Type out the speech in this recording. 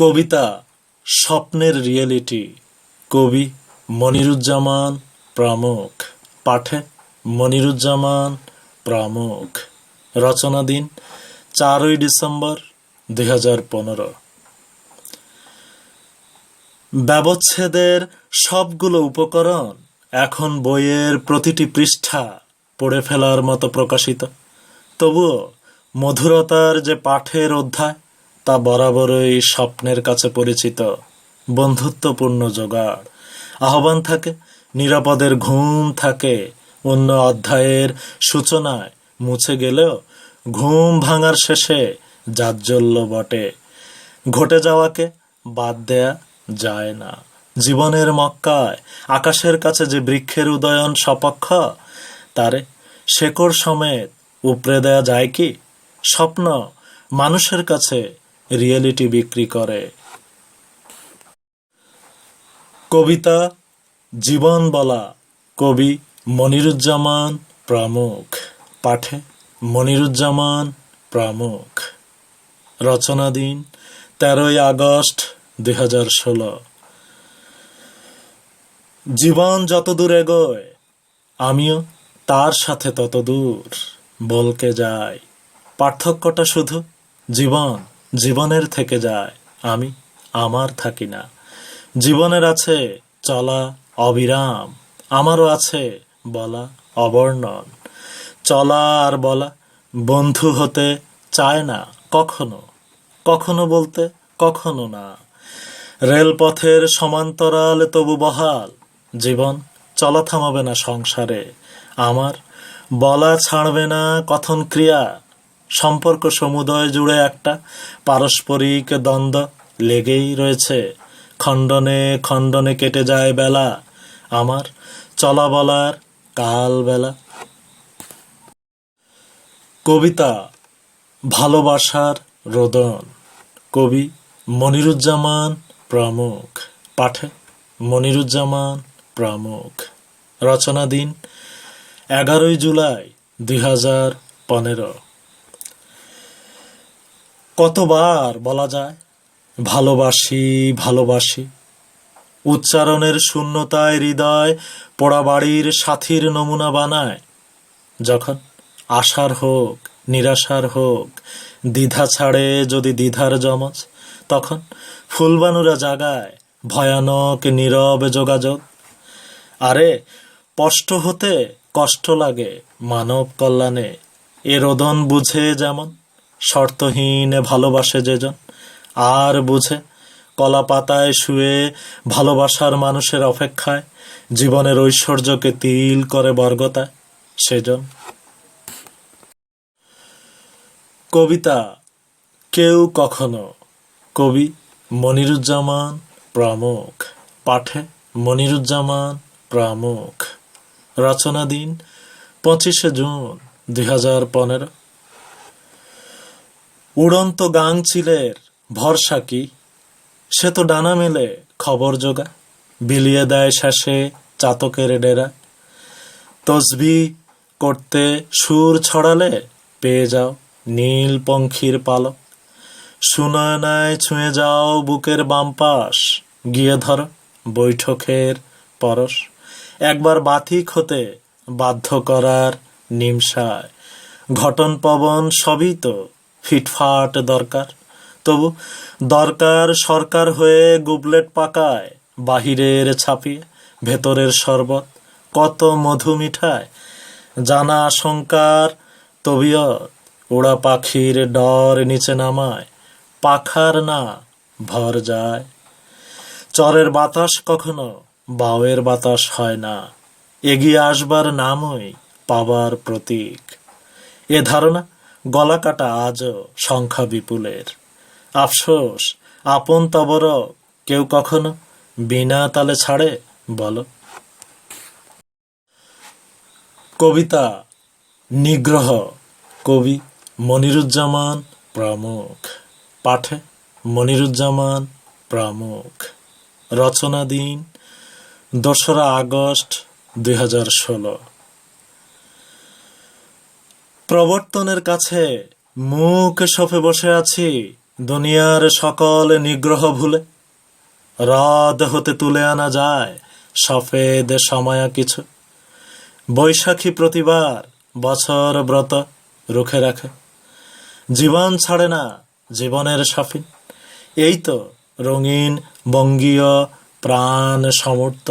কবিতা স্বপ্নের রিয়েলিটি। কবি মনিরুজ্জামান প্রমুখ। পাঠে মনিরুজ্জামান প্রমুখ। রচনা দিন চারই ডিসেম্বর দুই হাজার পনেরো। ব্যবচ্ছেদের সবগুলো উপকরণ এখন বইয়ের প্রতিটি পৃষ্ঠা পড়ে ফেলার মতো প্রকাশিত। তবুও মধুরতার যে পাঠের অধ্যায় তা বরাবরই স্বপ্নের কাছে পরিচিত, বন্ধুত্বপূর্ণ জোগাড়। আহ্বান থাকে, নিরাপদের ঘুম থাকে। অন্য অধ্যায়ের সূচনায় মুছে গেলেও ঘুম ভাঙার শেষে জাজ্জল্য বটে। ঘটে যাওয়াকে বাদ দেয়া যায় না। জীবনের মক্কায় আকাশের কাছে যে বৃক্ষের উদয়ন সপক্ষ, তারে শেকড় সমেত উপড়ে দেয়া যায় কি? স্বপ্ন মানুষের কাছে রিয়েলিটি বিক্রি করে। কবিতা জীবন বলা, কবি মনিরুজ্জামান প্রমুখ। পাঠে মনিরুজ্জামান প্রমুখ। রচনা দিন তেরোই আগস্ট দুই হাজার ষোলো। জীবন যত দূর এগোয়, আমিও তার সাথে তত দূর। বলকে যাই পার্থক্যটা শুধু জীবন জীবনের থেকে যায়। আমি আমার থাকি না। জীবনের আছে চলা অবিরাম, আমারও আছে বলা অবর্ণন। চলা আর বলা বন্ধু হতে চায় না কখনো কখনো বলতে কখনো না। রেলপথের সমান্তরাল তবু বহাল, জীবন চলা থামাবে না সংসারে, আমার বলা ছাড়বে না কথন ক্রিয়া। সম্পর্ক সমুদয় জুড়ে একটা পারস্পরিক দ্বন্দ্ব লেগেই রয়েছে। খণ্ডনে খণ্ডনে কেটে যায় বেলা, আমার চলা বলার কাল বেলা। কবিতা, ভালোবাসার রোদন। কবি, মনিরুজ্জামান প্রমুখ। পাঠে, মনিরুজ্জামান প্রমুখ। রচনা দিন এগারোই জুলাই দুই হাজার পনেরো। কতবার বলা যায়? ভালোবাসি ভালোবাসি। উচ্চারণের শূন্যতায় হৃদয় পোড়া বাড়ির সাথীর নমুনা বানায়। যখন আশার হোক, নিরাশার হোক, দ্বিধা ছাড়ে যদি দ্বিধার জমজ তখন ফুলবানুরা জাগায় ভয়ানক নীরব যোগাযোগ। আরে, স্পষ্ট হতে কষ্ট লাগে মানব কল্যাণে। এ রোদন বুঝে যেমন শর্তহীন, ভালোবাসে যেজন। আর বুঝে কলা পাতায় শুয়ে ভালোবাসার মানুষের অপেক্ষায়, জীবনের ঐশ্বর্যকে তিল করে বর্গতায় সেজন। কবিতা, কেউ কখনো কবি মনিরুজ্জামান প্রমুখ, পাঠে মনিরুজ্জামান প্রমুখ। রচনা দিন পঁচিশে জুন দুই হাজার পনেরো। উড়ন্ত গাংচিলের ভরসা কি? সে তো ডানা মেলে খবর জোগা। বিলিয়ে দেয় শেষে চাতকের ডেরা। তসবি করতে সুর ছড়ালে পেয়ে যাও নীল পঙ্খির পালক। সুনয়নায় ছুঁয়ে যাও বুকের বাম পাশ, গিয়ে ধরো বৈঠকের পরশ। একবার বাতিক হতে বাধ্য করার নিমসায়। ঘটন পবন সবই তো ফিটফাট দরকার। তবু দরকার সরকার হয়ে গুবলেট পাকায়, বাহিরের ছাপিয়ে, ভেতরের শরবত, কত মধু মিঠায়। জানা আশঙ্কার তবিয়ত, ওড়া পাখির ডর নিচে নামায়, পাখার না, ভর যায়। চরের বাতাস কখনো বাউয়ের বাতাস হয় না। এগিয়ে আসবার নামই পাবার প্রতীক। এ ধারণা গলা কাটা আজও সংখ্যা বিপুলের। আফসোস, আপন তবর কেউ কখনো বিনা তালে ছাড়ে, বলো। কবিতা, নিগ্রহ, কবি মনিরুজ্জামান প্রমুখ। পাঠে মনিরুজ্জামান প্রমুখ। রচনা দিন, দোসরা আগস্ট, দুই হাজার ষোলো। প্রবর্তনের কাছে মুখ সফে বসে আছি, দুনিয়ার সকল নিগ্রহ ভুলে। হ্রদ হতে তুলে আনা যায় সফেদ সময়া কিছু। বৈশাখী প্রতিবার বছর ব্রত রুখে রাখে। জীবন ছাড়ে না জীবনের সাফিন এই তো রঙিন বঙ্গীয় প্রাণ সমর্থ।